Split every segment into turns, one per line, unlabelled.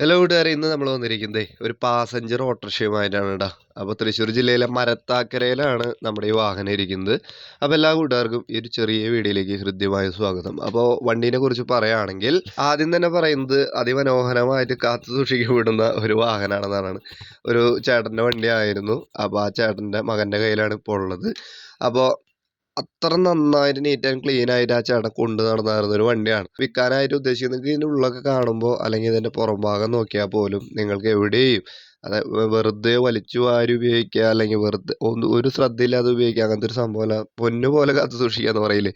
Hello കൂട്ടുകാരെ ഇന്ന് നമ്മൾ വന്നിരിക്കുന്നത് ഒരു പാസഞ്ചർ ഓട്ടോറിക്ഷയുമായിട്ടാണ് കേട്ടോ അപ്പോൾ തൃശ്ശൂർ ജില്ലയിലെ മരത്താക്കരയിലാണ് നമ്മുടെ ഈ വാഹനം ഇരിക്കുന്നത്. അപ്പോൾ എല്ലാ കൂട്ടുകാർക്കും ഈ ഒരു ചെറിയ വീഡിയോയിലേക്ക് ഹൃദ്യമായ സ്വാഗതം. അപ്പോൾ വണ്ടീനെ കുറിച്ച് പറയുകയാണെങ്കിൽ ആദ്യം തന്നെ പറയുന്നത് അതിമനോഹരമായിട്ട് കാത്തു സൂക്ഷിക്കപ്പെടുന്ന ഒരു വാഹനമാണെന്നാണ് ഒരു ചേട്ടന്റെ വണ്ടിയായിരുന്നു അപ്പോൾ ആ ചേട്ടന്റെ മകന്റെ കയ്യിലാണ് ഇപ്പോൾ ഉള്ളത്. അപ്പോൾ അത്ര നന്നായിട്ട് നീറ്റ് ആൻഡ് ക്ലീൻ ആയിട്ട് ആ ചേട്ടൻ കൊണ്ട് നടന്നായിരുന്ന ഒരു വണ്ടിയാണ്. വിൽക്കാനായിട്ട് ഉദ്ദേശിക്കുന്നത് നിങ്ങൾക്ക് ഇതിന്റെ ഉള്ളൊക്കെ കാണുമ്പോൾ അല്ലെങ്കിൽ ഇതിന്റെ പുറം ഭാഗം നോക്കിയാൽ പോലും നിങ്ങൾക്ക് എവിടെയും അത് വെറുതെ വലിച്ചു വാരി ഉപയോഗിക്കുക അല്ലെങ്കിൽ വെറുതെ ഒന്ന് ഒരു ശ്രദ്ധയില്ലാതെ ഉപയോഗിക്കുക അങ്ങനത്തെ ഒരു സംഭവമല്ല പൊന്നു പോലെ കാത്തു സൂക്ഷിക്കുക എന്ന് പറയില്ലേ?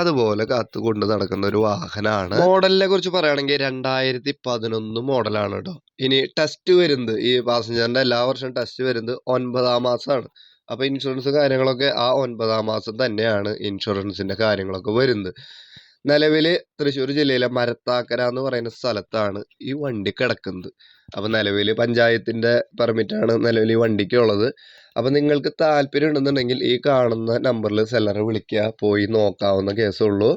അതുപോലെ കാത്തു കൊണ്ട് നടക്കുന്ന ഒരു വാഹനമാണ് മോഡലിനെ കുറിച്ച് പറയുകയാണെങ്കിൽ രണ്ടായിരത്തി പതിനൊന്ന് മോഡലാണ് കേട്ടോ. ഇനി ടെസ്റ്റ് വരുന്നത്. ഈ പാസഞ്ചറിന്റെ എല്ലാ വർഷവും ടെസ്റ്റ് വരുന്നത് ഒൻപതാം മാസമാണ്. അപ്പോൾ ഇൻഷുറൻസ് കാര്യങ്ങളൊക്കെ ആ ഒൻപതാം മാസം തന്നെയാണ് ഇൻഷുറൻസിന്റെ കാര്യങ്ങളൊക്കെ വരുന്നത്. നിലവിൽ തൃശ്ശൂർ ജില്ലയിലെ മരത്താക്കര എന്ന് പറയുന്ന സ്ഥലത്താണ് ഈ വണ്ടി കിടക്കുന്നത്. അപ്പോൾ നിലവിൽ പഞ്ചായത്തിന്റെ പെർമിറ്റാണ് നിലവിൽ ഈ വണ്ടിക്ക് ഉള്ളത്. അപ്പോൾ നിങ്ങൾക്ക് താല്പര്യം ഉണ്ടെന്നുണ്ടെങ്കിൽ ഈ കാണുന്ന നമ്പറിൽ സെല്ലറെ വിളിക്കുക പോയി നോക്കാവുന്ന കേസുള്ളൂ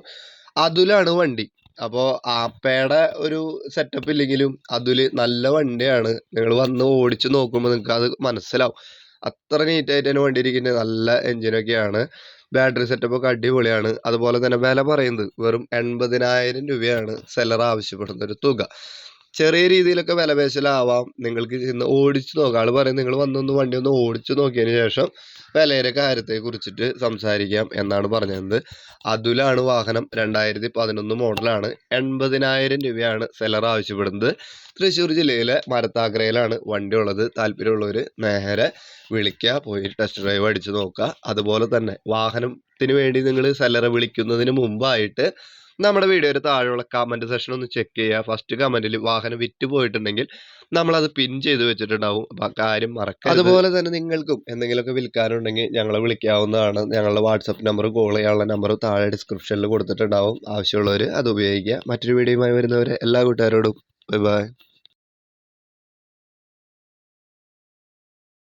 അതുലാണ് വണ്ടി. അപ്പോൾ ആപ്പയുടെ ഒരു സെറ്റപ്പ് ഇല്ലെങ്കിലും അതിൽ നല്ല വണ്ടിയാണ്. നിങ്ങൾ വന്ന് ഓടിച്ച് നോക്കുമ്പോൾ നിങ്ങൾക്ക് അത് മനസ്സിലാവും. അത്ര നീറ്റായിട്ട് തന്നെ വണ്ടി ഇരിക്കുന്നത് നല്ല എൻജിനൊക്കെയാണ് ബാറ്ററി സെറ്റപ്പ് ഒക്കെ അടിപൊളിയാണ്. അതുപോലെ തന്നെ വില പറയുന്നത് വെറും എൺപതിനായിരം രൂപയാണ് സെല്ലർ ആവശ്യപ്പെടുന്ന ഒരു തുക. ചെറിയ രീതിയിലൊക്കെ വിലപേശലാവാം. നിങ്ങൾക്ക് ഇന്ന് ഓടിച്ചു നോക്കാം. ആൾ പറയും നിങ്ങൾ വന്നൊന്ന് വണ്ടി ഒന്ന് ഓടിച്ചു നോക്കിയതിന് ശേഷം വിലയുടെ കാര്യത്തെ കുറിച്ചിട്ട് സംസാരിക്കാം എന്നാണ് പറഞ്ഞത്. അതുലാണ് വാഹനം രണ്ടായിരത്തി പതിനൊന്ന് മോഡലാണ്. എൺപതിനായിരം രൂപയാണ് സെലർ ആവശ്യപ്പെടുന്നത്. തൃശ്ശൂർ ജില്ലയിലെ മരത്താക്കരയിലാണ് വണ്ടി ഉള്ളത് താല്പര്യമുള്ളവർ നേരെ വിളിക്കുക പോയി ടെസ്റ്റ് ഡ്രൈവ് അടിച്ച് നോക്കുക അതുപോലെ തന്നെ വാഹനത്തിന് വേണ്ടി നിങ്ങൾ സെല്ലറെ വിളിക്കുന്നതിന് മുമ്പായിട്ട് നമ്മുടെ വീഡിയോയുടെ താഴെയുള്ള കമന്റ് സെക്ഷൻ ഒന്ന് ചെക്ക് ചെയ്യുക. ഫസ്റ്റ് കമന്റിൽ വാഹനം വിറ്റ് പോയിട്ടുണ്ടെങ്കിൽ നമ്മളത് പിൻ ചെയ്ത് വെച്ചിട്ടുണ്ടാവും. അപ്പം ആ കാര്യം മറക്കാം അതുപോലെ തന്നെ നിങ്ങൾക്കും എന്തെങ്കിലുമൊക്കെ വിൽക്കാനുണ്ടെങ്കിൽ ഞങ്ങളെ വിളിക്കാവുന്നതാണ്. ഞങ്ങളുടെ വാട്സപ്പ് നമ്പർ കോൾ ചെയ്യാനുള്ള നമ്പർ താഴെ ഡിസ്ക്രിപ്ഷനിൽ കൊടുത്തിട്ടുണ്ടാവും. ആവശ്യമുള്ളവർ അത് ഉപയോഗിക്കുക. മറ്റൊരു വീഡിയോയുമായി വരുന്നവരെ എല്ലാ കൂട്ടുകാരോടും ബൈ ബൈ